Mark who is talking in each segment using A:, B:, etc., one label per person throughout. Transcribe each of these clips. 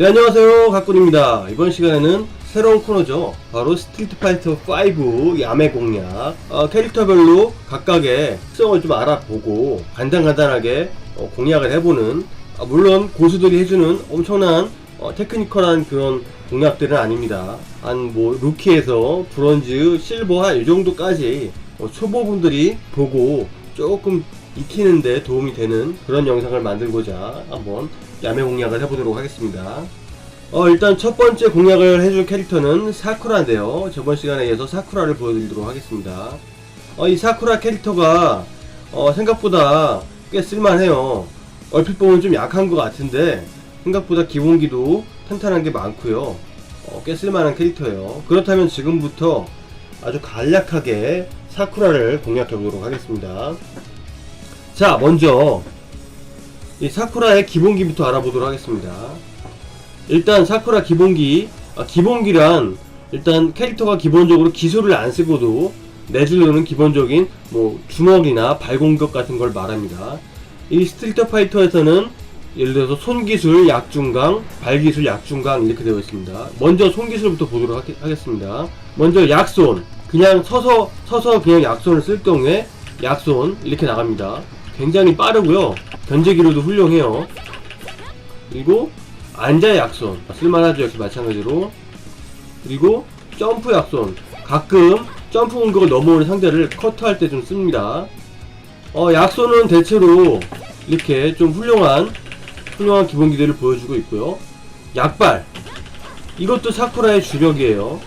A: 네 안녕하세요. 가꾼입니다. 이번 시간에는 새로운 코너죠. 바로 스트리트 파이터 5 야매 공략. 어, 캐릭터별로 각각의 특성을 좀 알아보고 간단간단하게 어, 공략을 해보는 아, 물론 고수들이 해주는 엄청난 어, 테크니컬한 그런 공략들은 아닙니다. 한 뭐 루키에서 브론즈, 실버 한 이 정도까지 어, 초보분들이 보고 조금 익히는데 도움이 되는 그런 영상을 만들고자 한번 야매 공략을 해보도록 하겠습니다. 어, 일단 첫 번째 공략을 해줄 캐릭터는 사쿠라인데요. 저번 시간에 이어서 사쿠라를 보여드리도록 하겠습니다. 어, 이 사쿠라 캐릭터가 어, 생각보다 꽤 쓸만해요. 얼핏 보면 좀 약한 것 같은데 생각보다 기본기도 탄탄한 게 많고요. 어, 꽤 쓸만한 캐릭터예요. 그렇다면 지금부터 아주 간략하게 사쿠라를 공략해 보도록 하겠습니다. 자, 먼저 이 사쿠라의 기본기부터 알아보도록 하겠습니다. 일단 사쿠라 기본기, 아, 기본기란 일단 캐릭터가 기본적으로 기술을 안 쓰고도 내주려는 기본적인 뭐 주먹이나 발공격 같은 걸 말합니다. 이 스트리트 파이터에서는 예를 들어서 손기술 약중강, 발기술 약중강 이렇게 되어 있습니다. 먼저 손기술부터 보도록 하겠- 하겠습니다. 먼저 약손, 그냥 서서 서서 그냥 약손을 쓸 경우에 약손 이렇게 나갑니다. 굉장히 빠르고요. 견제기로도 훌륭해요. 그리고 앉아 약손 쓸만하죠 역시 마찬가지로 그리고 점프 약손 가끔 점프 공격을 넘어오는 상대를 커트할 때 좀 씁니다. 어 약손은 대체로 이렇게 좀 훌륭한 훌륭한 기본기들을 보여주고 있고요. 약발 이것도 사쿠라의 주력이에요.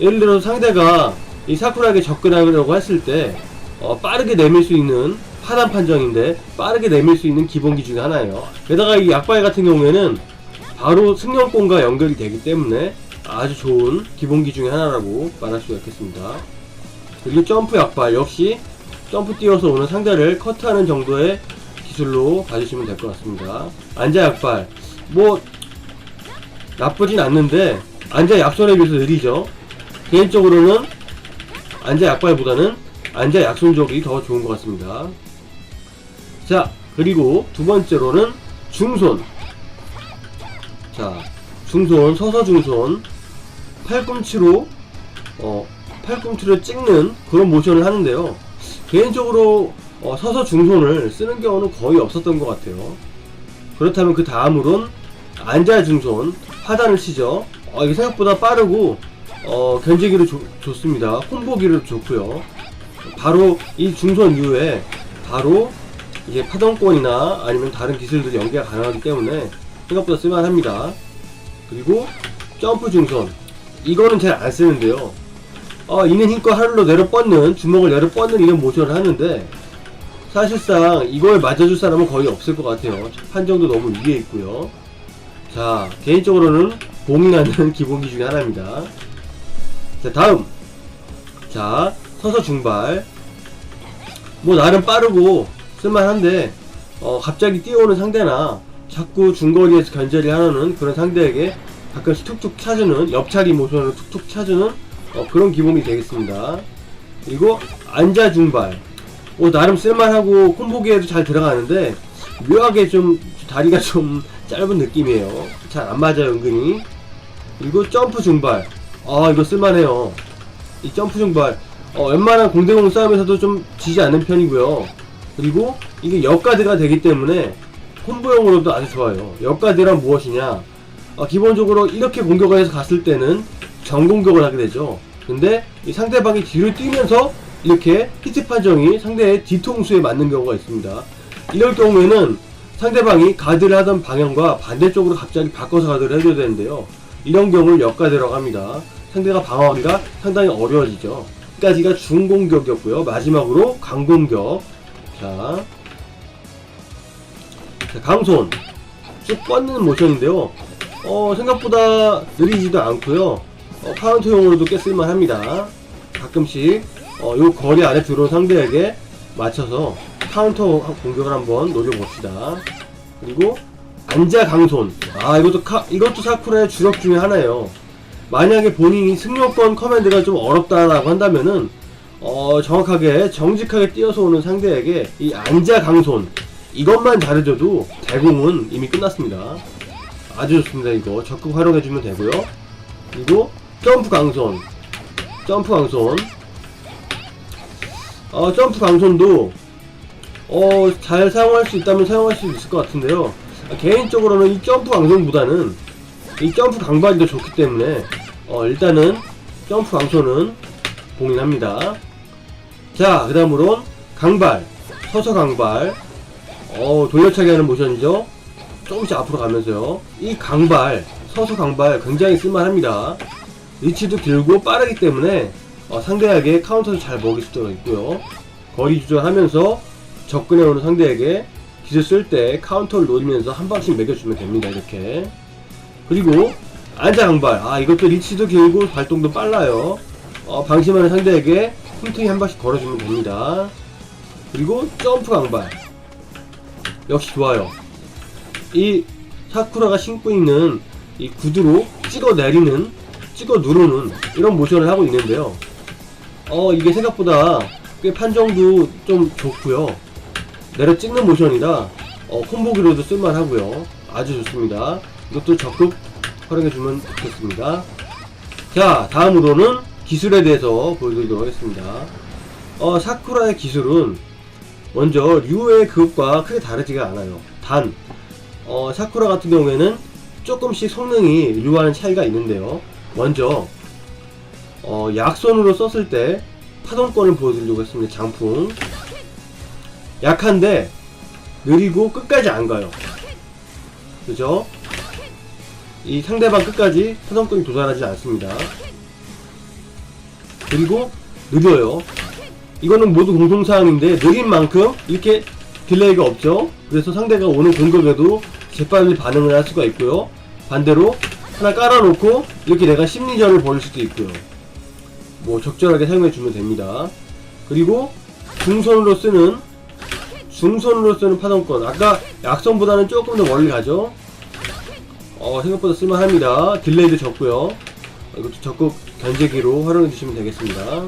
A: 예를 들어 상대가 이 사쿠라에게 접근하려고 했을 때 어, 빠르게 내밀 수 있는 하단 판정인데 빠르게 내밀 수 있는 기본기 중에 하나예요. 게다가 이 약발 같은 경우에는 바로 승용권과 연결이 되기 때문에 아주 좋은 기본기 중에 하나라고 말할 수가 있겠습니다. 그리고 점프 약발 역시 점프 뛰어서 오는 상대를 커트하는 정도의 기술로 봐주시면 될 것 같습니다. 앉아 약발 뭐 나쁘진 않는데 앉아 약손에 비해서 느리죠. 개인적으로는 앉아 약발보다는 앉아 약손족이 더 좋은 것 같습니다. 자, 그리고 두 번째로는 중손. 자, 중손, 서서 중손, 팔꿈치로, 어, 팔꿈치를 찍는 그런 모션을 하는데요. 개인적으로, 어, 서서 중손을 쓰는 경우는 거의 없었던 것 같아요. 그렇다면 그 다음으론, 앉아 중손, 하단을 치죠. 어, 이게 생각보다 빠르고, 어, 견제기로 좋- 좋습니다. 콤보기로 좋고요. 바로 이 중손 이후에, 바로 이게 파동권이나 아니면 다른 기술들이 연계가 가능하기 때문에 생각보다 쓸만합니다. 그리고 점프 중선 이거는 잘 안 쓰는데요. 어, 있는 힘껏 하늘로 내려 뻗는 주먹을 내려 뻗는 이런 모션을 하는데 사실상 이걸 맞아줄 사람은 거의 없을 것 같아요. 판정도 너무 위에 있고요. 자 개인적으로는 봉인하는 기본기 중에 하나입니다. 자 다음 자 서서 중발 뭐 나름 빠르고 쓸만한데 어, 갑자기 뛰어오는 상대나 자꾸 중거리에서 견제를 하는 그런 상대에게 가끔씩 툭툭 찾으는 옆차리 모션으로 툭툭 찾으는 어, 그런 기본이 되겠습니다. 그리고 앉아 중발 어, 나름 쓸만하고 콤보기에도 잘 들어가는데 묘하게 좀 다리가 좀 짧은 느낌이에요. 잘 안 맞아요 은근히. 그리고 점프 중발 아 이거 쓸만해요. 이 점프 중발 어, 웬만한 공대공 싸움에서도 좀 지지 않는 편이고요. 그리고 이게 역가드가 되기 때문에 콤보용으로도 아주 좋아요. 역가드란 무엇이냐? 어, 기본적으로 이렇게 공격을 해서 갔을 때는 정공격을 하게 되죠. 근데 이 상대방이 뒤로 뛰면서 이렇게 히트 판정이 상대의 뒤통수에 맞는 경우가 있습니다. 이럴 경우에는 상대방이 가드를 하던 방향과 반대쪽으로 갑자기 바꿔서 가드를 해줘야 되는데요. 이런 경우를 역가드라고 합니다. 상대가 방어하기가 상당히 어려워지죠. 여기까지가 중공격이었고요. 마지막으로 강공격. 자, 자 강손 쭉 뻗는 모션인데요. 어, 생각보다 느리지도 않고요. 어, 카운터용으로도 꽤 쓸만합니다. 가끔씩 어, 요 거리 안에 들어온 상대에게 맞춰서 카운터 공격을 한번 노려봅시다. 그리고 앉아 강손. 아 이것도 카, 이것도 사쿠라의 주력 중에 하나예요. 만약에 본인이 승려권 커맨드가 좀 어렵다라고 한다면은 어, 정확하게 정직하게 뛰어서 오는 상대에게 이 앉아 강손 이것만 잘해줘도 대공은 이미 끝났습니다. 아주 좋습니다 이거. 적극 활용해주면 되고요. 그리고 점프 강손 점프 강손. 어 점프 강손도 어 잘 사용할 수 있다면 사용할 수 있을 것 같은데요. 아, 개인적으로는 이 점프 강손보다는 이 점프 강발이 더 좋기 때문에 어 일단은 점프 강손은 봉인합니다 자 그 다음으론 강발 서서 강발 어 돌려차기 하는 모션이죠 조금씩 앞으로 가면서요. 이 강발, 서서 강발 굉장히 쓸만합니다. 위치도 길고 빠르기 때문에 어, 상대에게 카운터를 잘 먹일 수도 있고요. 거리 조절하면서 접근해오는 상대에게 기술 쓸 때 카운터를 노리면서 한 방씩 매겨주면 됩니다. 이렇게. 그리고 안자 강발. 아 이것도 리치도 길고 발동도 빨라요. 어, 방심하는 상대에게 틈틈이 한 방씩 걸어주면 됩니다. 그리고 점프 강발. 역시 좋아요. 이 사쿠라가 신고 있는 이 구두로 찍어 내리는 찍어 누르는 이런 모션을 하고 있는데요 어 이게 생각보다 꽤 판정도 좀 좋고요 내려 찍는 모션이라 어, 콤보기로도 쓸만하고요 아주 좋습니다 이것도 적극 활용해주면 좋겠습니다 자 다음으로는 기술에 대해서 보여드리도록 하겠습니다 어 사쿠라의 기술은 먼저 류의 그것과 크게 다르지가 않아요 단 어, 사쿠라 같은 경우에는 조금씩 성능이 류와는 차이가 있는데요. 먼저 어, 약손으로 썼을 때 파동권을 보여드리려고 했습니다. 장풍 약한데 느리고 끝까지 안 가요. 그죠? 이 상대방 끝까지 파동권이 도달하지 않습니다. 그리고 느려요. 이거는 모두 공통사항인데 느린 만큼 이렇게 딜레이가 없죠. 그래서 상대가 오는 공격에도 재빨리 반응을 할 수가 있고요. 반대로 하나 깔아놓고 이렇게 내가 심리전을 벌일 수도 있고요. 뭐 적절하게 사용해주면 됩니다. 그리고 중선으로 쓰는 중선으로 쓰는 파동권 아까 약선보다는 조금 더 멀리 가죠. 어, 생각보다 쓸만합니다. 딜레이도 적고요. 이것도 적극 견제기로 활용해 주시면 되겠습니다.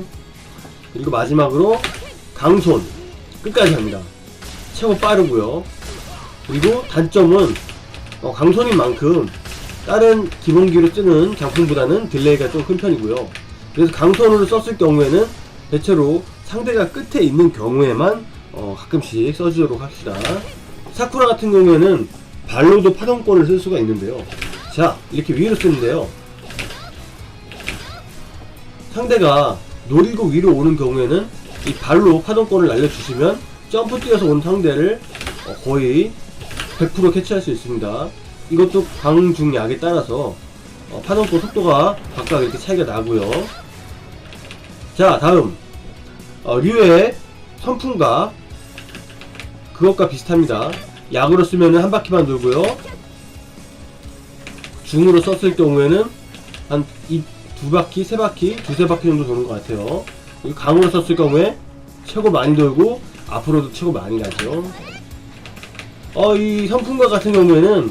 A: 그리고 마지막으로 강손 끝까지 합니다. 최고 빠르고요. 그리고 단점은 어, 강손인 만큼 다른 기본기로 쓰는 장풍보다는 딜레이가 좀 큰 편이고요. 그래서 강손으로 썼을 경우에는 대체로 상대가 끝에 있는 경우에만 어, 가끔씩 써주도록 합시다. 사쿠라 같은 경우에는 발로도 파동권을 쓸 수가 있는데요. 자, 이렇게 위로 쓰는데요. 상대가 노리고 위로 오는 경우에는 이 발로 파동권을 날려주시면 점프 뛰어서 온 상대를 어, 거의 100% 캐치할 수 있습니다. 이것도 강중약에 따라서 어, 파동권 속도가 각각 이렇게 차이가 나고요. 자 다음 어, 류의 선풍가 그것과 비슷합니다. 약으로 쓰면은 한 바퀴만 돌고요. 중으로 썼을 경우에는 두 바퀴, 세 바퀴, 두세 바퀴 정도 도는 것 같아요. 그리고 강으로 썼을 경우에 최고 많이 돌고 앞으로도 최고 많이 가죠. 어, 이 선풍가 같은 경우에는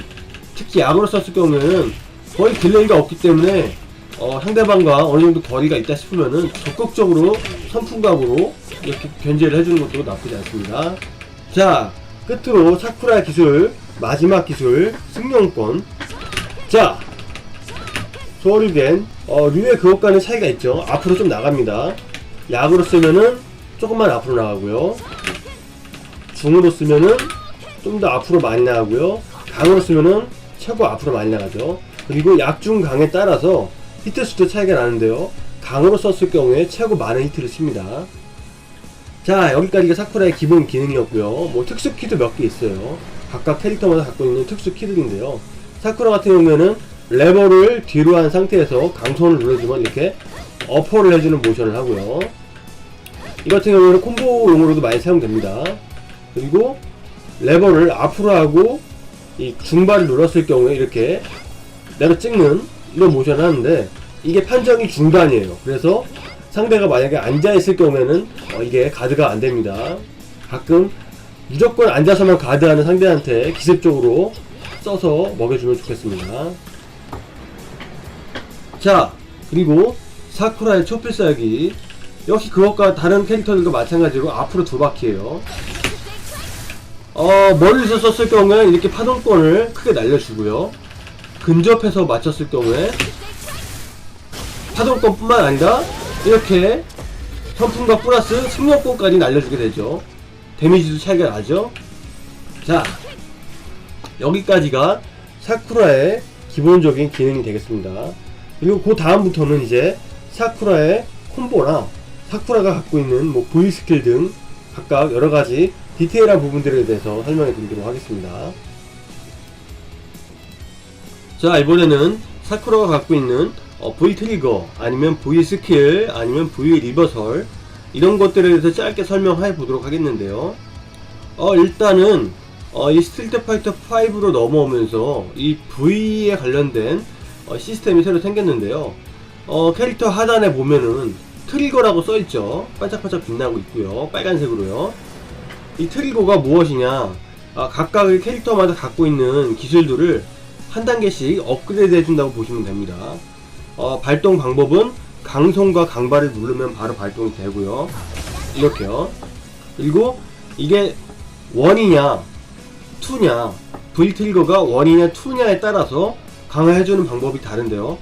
A: 특히 약으로 썼을 경우에는 거의 딜레이가 없기 때문에 어, 상대방과 어느 정도 거리가 있다 싶으면은 적극적으로 선풍각으로 이렇게 견제를 해주는 것도 나쁘지 않습니다. 자, 끝으로 사쿠라 기술, 마지막 기술, 승용권. 자, 소리된 어, 류의 그것과는 차이가 있죠. 앞으로 좀 나갑니다. 약으로 쓰면은 조금만 앞으로 나가고요. 중으로 쓰면은 좀 더 앞으로 많이 나가고요. 강으로 쓰면은 최고 앞으로 많이 나가죠. 그리고 약중 강에 따라서 히트 수도 차이가 나는데요. 강으로 썼을 경우에 최고 많은 히트를 칩니다. 자 여기까지가 사쿠라의 기본 기능이었고요. 뭐 특수 키도 몇 개 있어요. 각각 캐릭터마다 갖고 있는 특수 키들인데요. 사쿠라 같은 경우에는 레버를 뒤로 한 상태에서 강손을 눌러주면 이렇게 어퍼를 해주는 모션을 하고요. 이 같은 경우는 콤보용으로도 많이 사용됩니다. 그리고 레버를 앞으로 하고 이 중발을 눌렀을 경우에 이렇게 내가 찍는 이런 모션을 하는데 이게 판정이 중단이에요. 그래서 상대가 만약에 앉아있을 경우에는 어, 이게 가드가 안 됩니다. 가끔 무조건 앉아서만 가드하는 상대한테 기습적으로 써서 먹여주면 좋겠습니다. 자, 그리고 사쿠라의 초필살기 역시 그것과 다른 캐릭터들과 마찬가지로 앞으로 두 바퀴예요. 어, 멀리서 썼을 경우에는 이렇게 파동권을 크게 날려주고요. 근접해서 맞췄을 경우에 파동권 뿐만 아니라 이렇게 선풍과 플러스 승력권까지 날려주게 되죠. 데미지도 차이가 나죠. 자, 여기까지가 사쿠라의 기본적인 기능이 되겠습니다. 그리고 그 다음부터는 이제 사쿠라의 콤보나 사쿠라가 갖고 있는 뭐 V 스킬 등 각각 여러 가지 디테일한 부분들에 대해서 설명해 드리도록 하겠습니다. 자, 이번에는 사쿠라가 갖고 있는 어, V 트리거, 아니면 V 스킬, 아니면 V 리버설, 이런 것들에 대해서 짧게 설명해 보도록 하겠는데요. 어, 일단은, 어, 이 스트리트 파이터 5로 넘어오면서 이 V에 관련된 어, 시스템이 새로 생겼는데요. 어, 캐릭터 하단에 보면은 트리거라고 써있죠. 반짝반짝 빛나고 있고요. 빨간색으로요. 이 트리거가 무엇이냐? 아, 각각의 캐릭터마다 갖고 있는 기술들을 한 단계씩 업그레이드 해준다고 보시면 됩니다. 어, 발동 방법은 강손과 강발을 누르면 바로 발동이 되고요. 이렇게요. 그리고 이게 원이냐, 투냐, V 트리거가 원이냐, 투냐에 따라서 강화해주는 방법이 다른데요.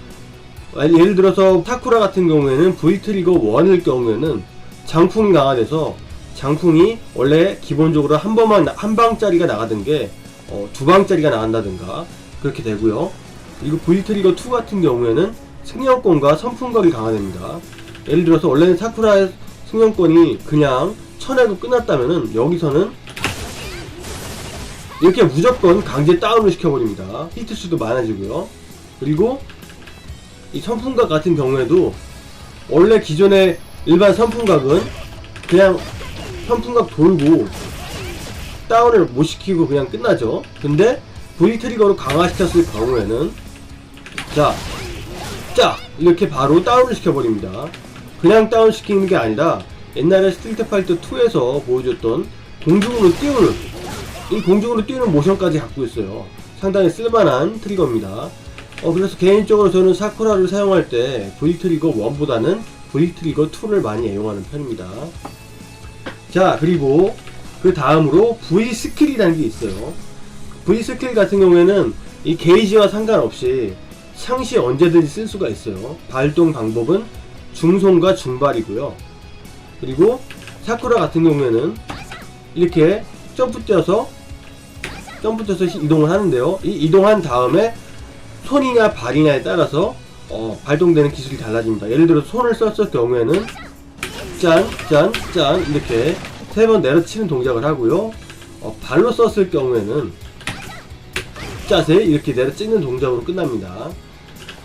A: 아, 예를 들어서 타쿠라 같은 경우에는 V 트리거 1일 경우에는 장풍이 강화돼서 장풍이 원래 기본적으로 한 번만 한 방짜리가 나가던 게 어, 두 방짜리가 나간다든가 그렇게 되고요. 그리고 V 트리거 2 같은 경우에는 승용권과 선풍각이 강화됩니다. 예를 들어서 원래는 사쿠라의 승용권이 그냥 쳐내고 끝났다면은 여기서는 이렇게 무조건 강제 다운을 시켜버립니다. 히트 수도 많아지고요. 그리고 이 선풍각 같은 경우에도 원래 기존의 일반 선풍각은 그냥 선풍각 돌고 다운을 못 시키고 그냥 끝나죠. 근데 V 트리거로 강화시켰을 경우에는 자, 자 이렇게 바로 다운을 시켜버립니다. 그냥 다운 시키는 게 아니라 옛날에 스트리트 파이터 2에서 보여줬던 공중으로 띄우는 이 공중으로 뛰는 모션까지 갖고 있어요. 상당히 쓸만한 트리거입니다. 어, 그래서 개인적으로 저는 사쿠라를 사용할 때 V 트리거 1보다는 V 트리거 2를 많이 애용하는 편입니다. 자, 그리고 그 다음으로 V 스킬이라는 게 있어요. V 스킬 같은 경우에는 이 게이지와 상관없이 상시 언제든지 쓸 수가 있어요. 발동 방법은 중손과 중발이고요. 그리고 사쿠라 같은 경우에는 이렇게 점프 뛰어서 점프 뛰어서 이동을 하는데요. 이 이동한 다음에 손이냐 발이냐에 따라서 어, 발동되는 기술이 달라집니다. 예를 들어 손을 썼을 경우에는 짠, 짠, 짠 이렇게 세 번 내려치는 동작을 하고요. 어, 발로 썼을 경우에는 짜세 이렇게 내려찍는 동작으로 끝납니다.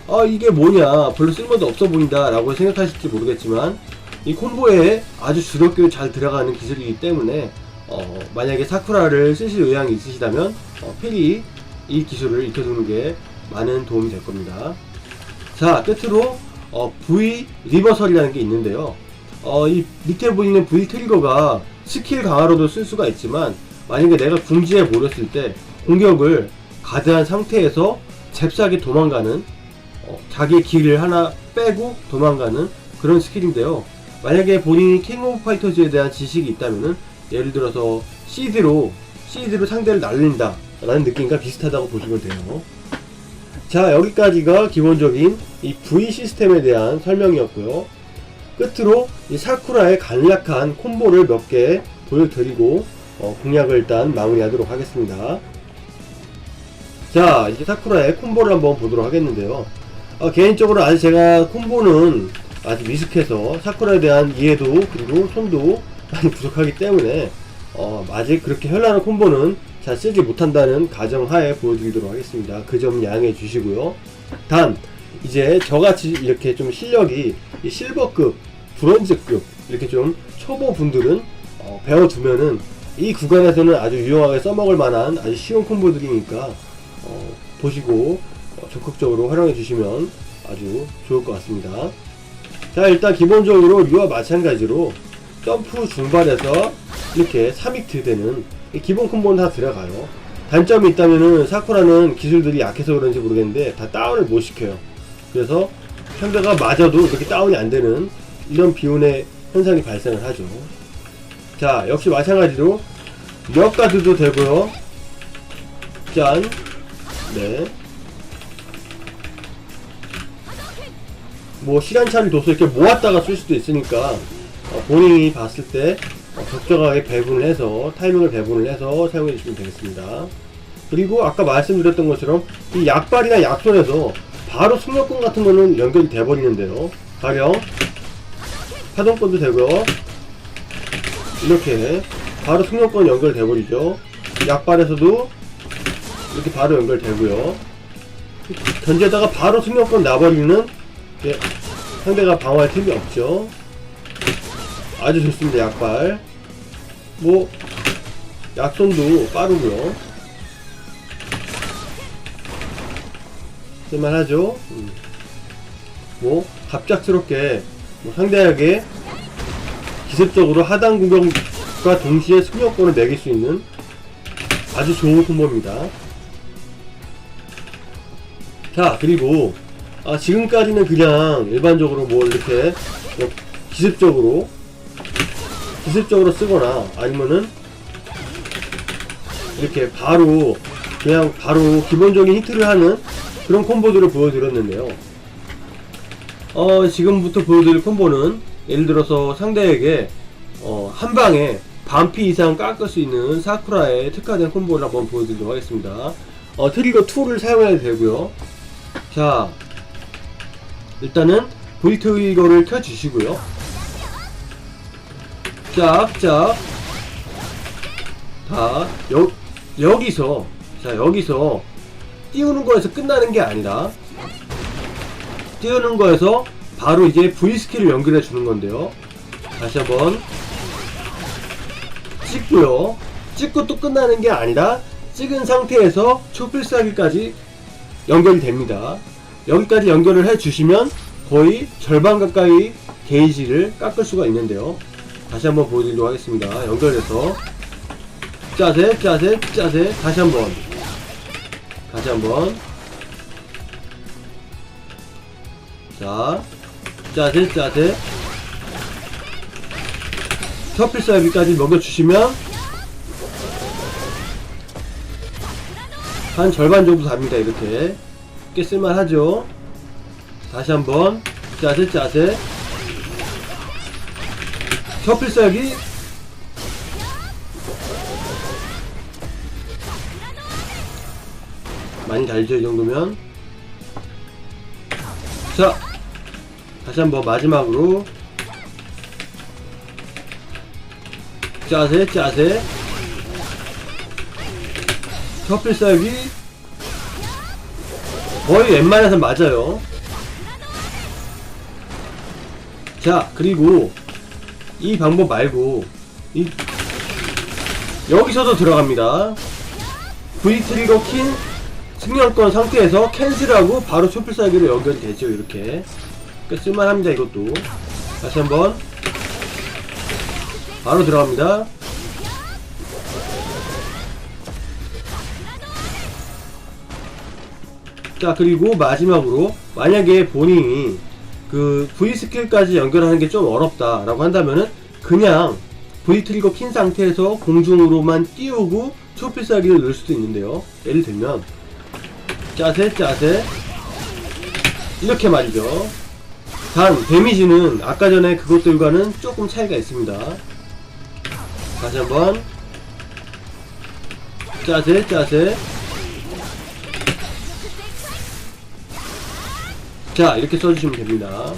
A: 아 이게 뭐냐 별로 쓸모도 없어 보인다 라고 생각하실지 모르겠지만 이 콤보에 아주 주력기로 잘 들어가는 기술이기 때문에 어, 만약에 사쿠라를 쓰실 의향이 있으시다면 어, 필히 이 기술을 익혀두는 게 많은 도움이 될 겁니다. 자 끝으로 어, V 리버설이라는 게 있는데요. 어, 이 밑에 보이는 V 트리거가 스킬 강화로도 쓸 수가 있지만 만약에 내가 궁지에 몰렸을 때 공격을 가드한 상태에서 잽싸게 도망가는 어, 자기의 길을 하나 빼고 도망가는 그런 스킬인데요. 만약에 본인이 킹 오브 파이터즈에 대한 지식이 있다면은 예를 들어서 시드로 시드로 상대를 날린다 라는 느낌과 비슷하다고 보시면 돼요. 자 여기까지가 기본적인 이 V 시스템에 대한 설명이었고요. 끝으로 이 사쿠라의 간략한 콤보를 몇 개 보여드리고 어, 공략을 일단 마무리하도록 하겠습니다. 자 이제 사쿠라의 콤보를 한번 보도록 하겠는데요. 어, 개인적으로 아직 제가 콤보는 아직 미숙해서 사쿠라에 대한 이해도 그리고 손도 부족하기 때문에 어, 아직 그렇게 현란한 콤보는 잘 쓰지 못한다는 가정하에 보여드리도록 하겠습니다. 그 점 양해해 주시고요. 단 이제 저같이 이렇게 좀 실력이 이 실버급, 브론즈급 이렇게 좀 초보 분들은 어, 배워두면은 이 구간에서는 아주 유용하게 써먹을 만한 아주 쉬운 콤보들이니까 어, 보시고 어, 적극적으로 활용해 주시면 아주 좋을 것 같습니다. 자 일단 기본적으로 이와 마찬가지로 점프 중반에서 이렇게 3익트 되는 이 기본 콤보는 다 들어가요. 단점이 있다면은 사쿠라는 기술들이 약해서 그런지 모르겠는데 다 다운을 못 시켜요. 그래서 상대가 맞아도 그렇게 다운이 안 되는 이런 비운의 현상이 발생을 하죠. 자 역시 마찬가지로 몇 가드도 되고요. 짠, 네. 뭐 시간차를 둬서 이렇게 모았다가 쓸 수도 있으니까 어, 본인이 봤을 때 어, 적절하게 배분을 해서 타이밍을 배분을 해서 사용해 주시면 되겠습니다. 그리고 아까 말씀드렸던 것처럼 이 약발이나 약손에서 바로 숙련권 같은 거는 연결이 돼 버리는데요. 가령 파동권도 되고요. 이렇게 바로 숙련권 연결돼 버리죠. 약발에서도 이렇게 바로 연결되고요. 견제다가 바로 숙련권 나버리는 게 상대가 방어할 틈이 없죠. 아주 좋습니다. 약발. 뭐 약손도 빠르고요. 쓸만하죠. 음. 뭐 갑작스럽게 뭐 상대에게 기습적으로 하단 공격과 동시에 승려권을 매길 수 있는 아주 좋은 콤보입니다. 자 그리고 아, 지금까지는 그냥 일반적으로 뭐 이렇게 뭐 기습적으로 기습적으로 쓰거나 아니면은 이렇게 바로 그냥 바로 기본적인 히트를 하는 그런 콤보들을 보여드렸는데요. 어, 지금부터 보여드릴 콤보는 예를 들어서 상대에게 어, 한 방에 반피 이상 깎을 수 있는 사쿠라의 특화된 콤보를 한번 보여드리도록 하겠습니다. 어, 트리거 2를 사용해야 되고요. 자, 일단은 V 트리거를 켜주시고요. 짝짝 다 여, 여기서 자 여기서 띄우는 거에서 끝나는 게 아니라 띄우는 거에서 바로 이제 V 스킬을 연결해 주는 건데요. 다시 한번 찍고요. 찍고 또 끝나는 게 아니라 찍은 상태에서 초필살기까지 연결이 됩니다. 여기까지 연결을 해 주시면 거의 절반 가까이 게이지를 깎을 수가 있는데요. 다시 한번 보여드리도록 하겠습니다. 연결해서 짜세, 짜세, 짜세. 다시 한번. 다시 한번. 자, 짜세, 짜세. 터필사비까지 먹여주시면 한 절반 정도 답니다. 이렇게 꽤 쓸만하죠. 다시 한번 짜세, 짜세. 터필살기 많이 달죠 이 정도면. 자 다시 한번 마지막으로. 짜세 짜세. 터필살기 거의 웬만해서 맞아요. 자 그리고 이 방법 말고 이 여기서도 들어갑니다. V 트리거 킨 승려권 상태에서 캔슬하고 바로 초필살기로 연결이 되죠. 이렇게 꽤 쓸만합니다. 이것도 다시 한번 바로 들어갑니다. 자 그리고 마지막으로 만약에 본인이 그 V 스킬까지 연결하는 게 좀 어렵다라고 한다면은 그냥 V 트리거 킨 상태에서 공중으로만 띄우고 초필살기를 넣을 수도 있는데요. 예를 들면 짜세 짜세 이렇게 말이죠. 단 데미지는 아까 전에 그것들과는 조금 차이가 있습니다. 다시 한번 짜세 짜세 자 이렇게 써주시면 됩니다.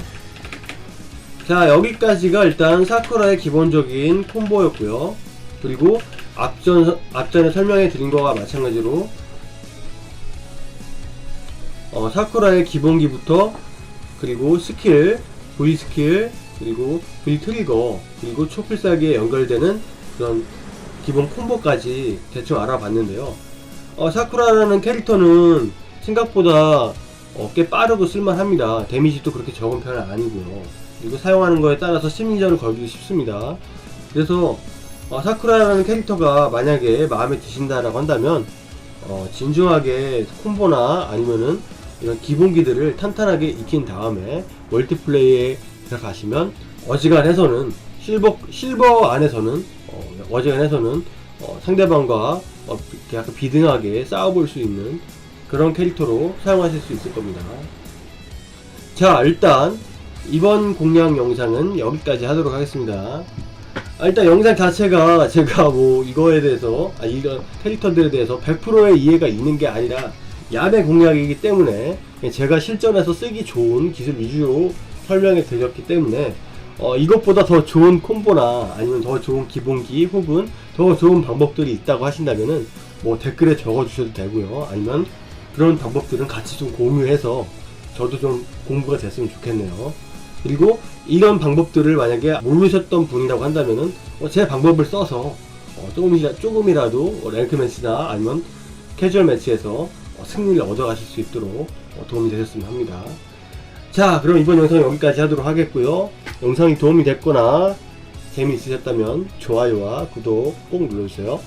A: 자 여기까지가 일단 사쿠라의 기본적인 콤보였고요. 그리고 앞전, 앞전에 설명해 드린 거와 마찬가지로 어, 사쿠라의 기본기부터 그리고 스킬 V 스킬 그리고 V 트리거 그리고 초필살기에 연결되는 그런 기본 콤보까지 대충 알아봤는데요. 어, 사쿠라라는 캐릭터는 생각보다 어, 꽤 빠르고 쓸만합니다. 데미지도 그렇게 적은 편은 아니고요. 그리고 사용하는 거에 따라서 심리전을 걸기 쉽습니다. 그래서 어, 사쿠라라는 캐릭터가 만약에 마음에 드신다라고 한다면 어, 진중하게 콤보나 아니면은 이런 기본기들을 탄탄하게 익힌 다음에 멀티플레이에 들어가시면 어지간해서는 실버 실버 안에서는 어, 어지간해서는 어, 상대방과 어, 약간 비등하게 싸워볼 수 있는 그런 캐릭터로 사용하실 수 있을 겁니다. 자, 일단 이번 공략 영상은 여기까지 하도록 하겠습니다. 아, 일단 영상 자체가 제가 뭐 이거에 대해서 아, 이런 캐릭터들에 대해서 100%의 이해가 있는 게 아니라 야매 공략이기 때문에 제가 실전에서 쓰기 좋은 기술 위주로 설명해 드렸기 때문에 어, 이것보다 더 좋은 콤보나 아니면 더 좋은 기본기 혹은 더 좋은 방법들이 있다고 하신다면은 뭐 댓글에 적어 주셔도 되고요. 아니면 그런 방법들은 같이 좀 공유해서 저도 좀 공부가 됐으면 좋겠네요. 그리고 이런 방법들을 만약에 모르셨던 분이라고 한다면은 어, 제 방법을 써서 어, 조금이라, 조금이라도 랭크 매치나 아니면 캐주얼 매치에서 어, 승리를 얻어가실 수 있도록 어, 도움이 되셨으면 합니다. 자, 그럼 이번 영상 여기까지 하도록 하겠고요. 영상이 도움이 됐거나 재미있으셨다면 좋아요와 구독 꼭 눌러주세요.